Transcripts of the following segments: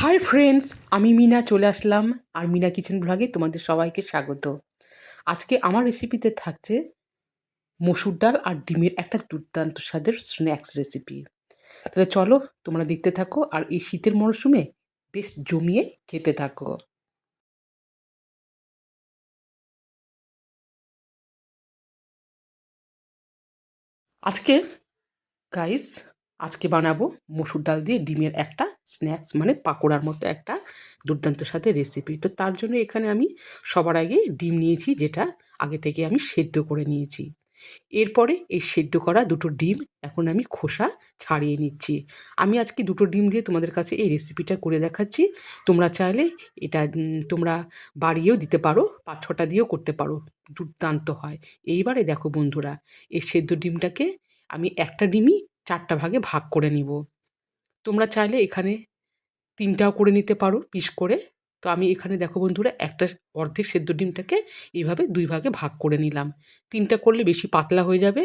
Hi friends আমি মিনা চলে আসলাম আর Mina kitchen ব্লগে তোমাদের সবাইকে স্বাগত। আজকে আমার রেসিপিতে থাকছে মসুর ডাল আর ডিমের একটা দুর্দান্ত স্বাদের স্ন্যাক্স রেসিপি তাহলে চলো তোমরা দেখতে থাকো আর এই শীতের মরশুমে বেশ জমিয়ে খেতে থাকো। আজকে গাইস আজকে বানাবো মসুর ডাল দিয়ে ডিমের একটা স্ন্যাক্স মানে পাকোড়ার মতো একটা দুর্দান্ত সাথে রেসিপি তো তার জন্য এখানে আমি সবার আগে ডিম নিয়েছি, যেটা আগে থেকে আমি সেদ্ধ করে নিয়েছি। এরপরে এই সেদ্ধ করা দুটো ডিম এখন আমি খোসা ছাড়িয়ে নিচ্ছি। আমি আজকে দুটো ডিম দিয়ে তোমাদের কাছে এই রেসিপিটা করে দেখাচ্ছি। তোমরা চাইলে এটা তোমরা বাড়িয়েও দিতে পারো, পাঁচ ছটা দিয়েও করতে পারো। দুর্দান্ত হয়। এইবারে দেখো বন্ধুরা, এই সেদ্ধ ডিমটাকে আমি একটা ডিমই চারটা ভাগে ভাগ করে নিব। তোমরা চাইলে এখানে তিনটাও করে নিতে পারো পিস করে। তো আমি এখানে দেখো বন্ধুরা, একটা অর্ধেক সেদ্ধ ডিমটাকে এইভাবে দুই ভাগে ভাগ করে নিলাম। তিনটা করলে বেশি পাতলা হয়ে যাবে।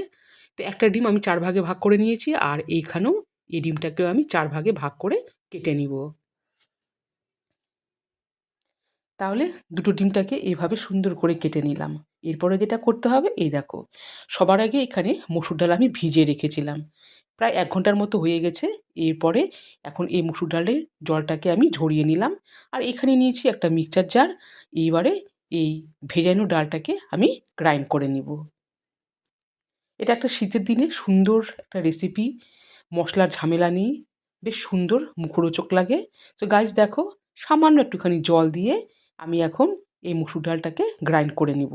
তো একটা ডিম আমি চার ভাগে ভাগ করে নিয়েছি আর এইখানেও এই ডিমটাকেও আমি চার ভাগে ভাগ করে কেটে নিব। তাহলে দুটো ডিমটাকে এইভাবে সুন্দর করে কেটে নিলাম। এরপরে যেটা করতে হবে, এই দেখো, সবার আগে এখানে মসুর ডাল আমি ভিজিয়ে রেখেছিলাম। প্রায় এক ঘণ্টার মতো হয়ে গেছে। এরপরে এখন এই মুসুর ডালের জলটাকে আমি ঝরিয়ে নিলাম। আর এখানে নিয়েছি একটা মিক্সচার জার। এইবারে এই ভেজানো ডালটাকে আমি গ্রাইন্ড করে নিব। এটা একটা শীতের দিনে সুন্দর একটা রেসিপি মশলার ঝামেলা নেই। বেশ সুন্দর মুখরোচক লাগে। তো গাছ দেখো, সামান্য একটুখানি জল দিয়ে আমি এখন এই মুসুর ডালটাকে গ্রাইন্ড করে নিব।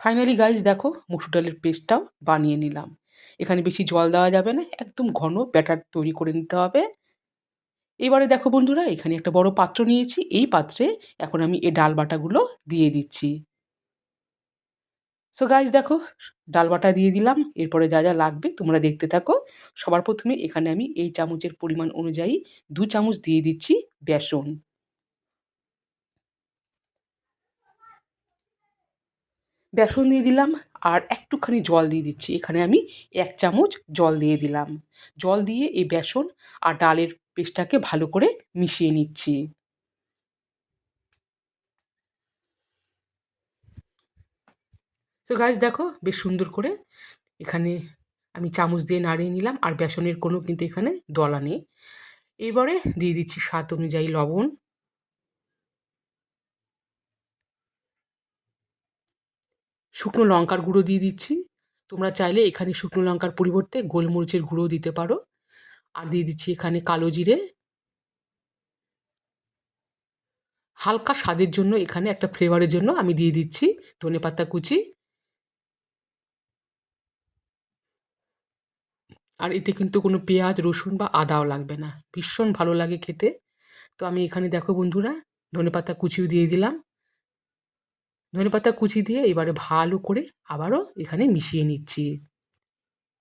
ফাইনালি গাইজ দেখো মুসুর ডালের পেস্টটাও বানিয়ে নিলাম। এখানে বেশি জল দেওয়া যাবে না, একদম ঘন ব্যাটার তৈরি করে নিতে হবে। এবারে দেখো বন্ধুরা, এখানে একটা বড় পাত্র নিয়েছি, এই পাত্রে এখন আমি এই ডাল বাটাগুলো দিয়ে দিচ্ছি। সো গাইজ দেখো, ডাল বাটা দিয়ে দিলাম, এরপরে যা যা লাগবে তোমরা দেখতে থাকো। সবার প্রথমে এখানে আমি এই চামচের পরিমাণ অনুযায়ী দু চামচ দিয়ে দিচ্ছি বেসন। বেসন দিয়ে দিলাম আর একটুখানি জল দিয়ে দিচ্ছি। এখানে আমি এক চামচ জল দিয়ে দিলাম। জল দিয়ে এই বেসন আর ডালের পেস্টটাকে ভালো করে মিশিয়ে নিচ্ছি। তো গাছ দেখো বেশ সুন্দর করে এখানে আমি চামচ দিয়ে নাড়িয়ে নিলাম আর বেসনের কোনো কিন্তু এখানে দলা নেই। এবারে দিয়ে দিচ্ছি স্বাদ অনুযায়ী লবণ। শুকনো লঙ্কার গুঁড়ো দিয়ে দিচ্ছি। তোমরা চাইলে এখানে শুকনো লঙ্কার পরিবর্তে গোলমরিচের গুঁড়ো দিতে পারো। আর দিয়ে দিচ্ছি এখানে কালো জিরে। হালকা স্বাদের জন্য এখানে একটা ফ্লেভারের জন্য আমি দিয়ে দিচ্ছি ধনে পাতা কুচি। আর এতে কিন্তু কোনো পেঁয়াজ, রসুন বা আদাও লাগবে না। ভীষণ ভালো লাগে খেতে। তো আমি এখানে দেখো বন্ধুরা, ধনে পাতা কুচিও দিয়ে দিলাম। ধনেপাতা কুচি দিয়ে এবারে ভালো করে আবারও এখানে মিশিয়ে নিচ্ছি।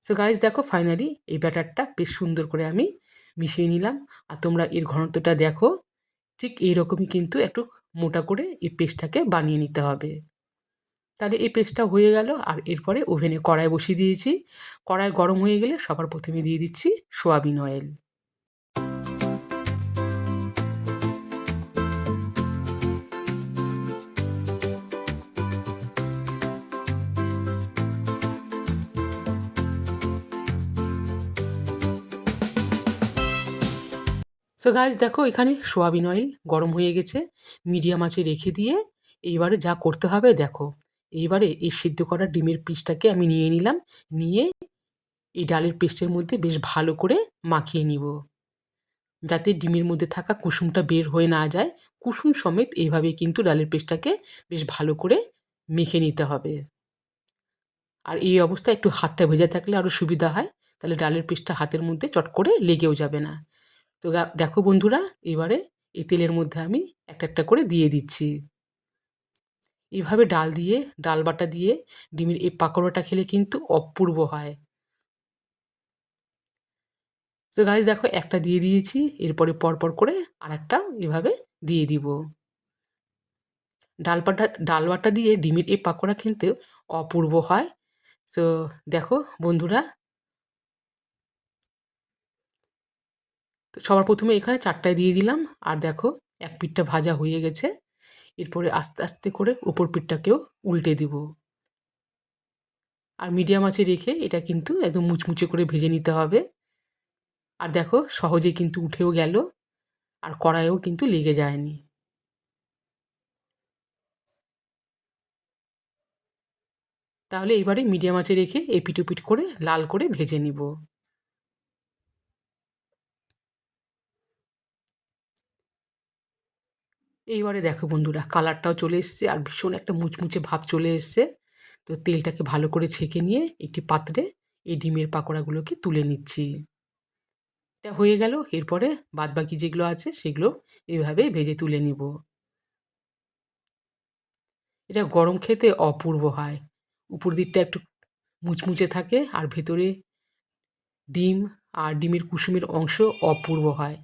সো গাইজ দেখো ফাইনালি এই ব্যাটারটা বেশ সুন্দর করে আমি মিশিয়ে নিলাম। আর তোমরা এর ঘনত্বটা দেখো, ঠিক এইরকমই কিন্তু একটু মোটা করে এই পেস্টটাকে বানিয়ে নিতে হবে। তাহলে এই পেস্টটা হয়ে গেল। আর এরপরে ওভেনে কড়াই বসিয়ে দিয়েছি। কড়াই গরম হয়ে গেলে সবার প্রথমে দিয়ে দিচ্ছি সোয়াবিন অয়েল। সো গাছ দেখো এখানে সোয়াবিন অয়েল গরম হয়ে গেছে। মিডিয়াম আঁচে রেখে দিয়ে এইবারে যা করতে হবে দেখো। এইবারে এই সিদ্ধ করা ডিমের পিসটাকে আমি নিয়ে নিলাম। নিয়ে এই ডালের পেস্টের মধ্যে বেশ ভালো করে মাখিয়ে নিব। যাতে ডিমের মধ্যে থাকা কুসুমটা বের হয়ে না যায়। কুসুম সমেত এইভাবে কিন্তু ডালের পেস্টটাকে বেশ ভালো করে মেখে নিতে হবে। আর এই অবস্থায় একটু হাতটা ভেজা থাকলে আরও সুবিধা হয়। তাহলে ডালের পেস্টটা হাতের মধ্যে চট করে লেগেও যাবে না। তো দেখো বন্ধুরা, এবারে এই তেলের মধ্যে আমি একটা একটা করে দিয়ে দিচ্ছি। এইভাবে ডাল দিয়ে, ডাল বাটা দিয়ে ডিমের এই পাকোড়াটা খেলে কিন্তু অপূর্ব হয়। তো গাছ দেখো একটা দিয়ে দিয়েছি, এরপরে পরপর করে আর একটা এভাবে দিয়ে দিব। ডাল পাটা ডাল বাটা দিয়ে ডিমের এই পাকোড়া খেতে অপূর্ব হয়। তো দেখো বন্ধুরা তো সবার প্রথমে এখানে চারটায় দিয়ে দিলাম। আর দেখো, এক পিঠটা ভাজা হয়ে গেছে। এরপরে আস্তে আস্তে করে ওপর পিঠটাকেও উল্টে দিব। আর মিডিয়াম আঁচে রেখে এটা কিন্তু একদম মুচমুচে করে ভেজে নিতে হবে। আর দেখো সহজে কিন্তু উঠেও গেল। আর কড়াইও কিন্তু লেগে যায়নি। তাহলে এবারে মিডিয়াম আঁচে রেখে এপিট ওপিট করে লাল করে ভেজে নিব। এইবারে দেখো বন্ধুরা, কালারটাও চলে এসছে আর ভীষণ একটা মুচমুচে ভাব চলে এসছে। তো তেলটাকে ভালো করে ছেঁকে নিয়ে একটি পাত্রে এই ডিমের পাকোড়াগুলোকে তুলে নিচ্ছি। এটা হয়ে গেল, এরপরে বাদবাকি যেগুলো আছে সেগুলো এইভাবে ভেজে তুলে নিব। এটা গরম খেতে অপূর্ব হয়। উপর দিকটা একটু মুচমুচে থাকে আর ভেতরে ডিম আর ডিমের কুসুমের অংশ অপূর্ব হয়।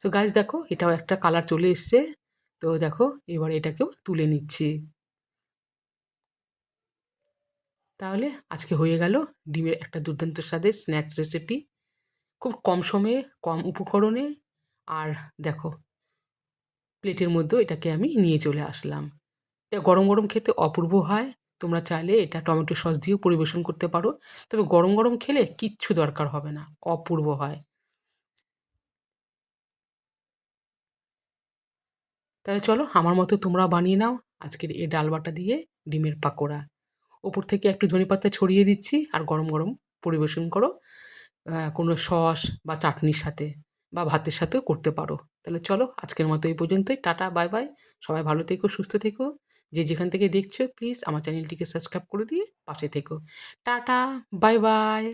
সো গাছ দেখো, এটাও একটা কালার চলে এসছে। তো দেখো, এবার এটাকেও তুলে নিচ্ছি। তাহলে আজকে হয়ে গেল ডিমের একটা দুর্দান্ত স্বাদের স্ন্যাক্স রেসিপি খুব কম সময়ে, কম উপকরণে আর দেখো, প্লেটের মধ্যেও এটাকে আমি নিয়ে চলে আসলাম। এটা গরম গরম খেতে অপূর্ব হয়। তোমরা চাইলে এটা টমেটো সস দিয়েও পরিবেশন করতে পারো। তবে গরম গরম খেলে কিচ্ছু দরকার হবে না, অপূর্ব হয়। তাহলে চলো আমার মতো তোমরা বানিয়ে নাও আজকের এই ডাল বাটা দিয়ে ডিমের পাকোড়া। ওপর থেকে একটু ধনেপাতা ছড়িয়ে দিচ্ছি আর গরম গরম পরিবেশন করো। কোনো সস বা চাটনির সাথে বা ভাতের সাথেও করতে পারো। তাহলে চলো আজকের মতো এই পর্যন্তই। Tata, bye bye. সবাই ভালো থেকো, সুস্থ থেকো। যে যেখান থেকে দেখছ প্লিজ আমার চ্যানেলটিকে সাবস্ক্রাইব করে দিয়ে পাশে থেকো। Tata, bye bye.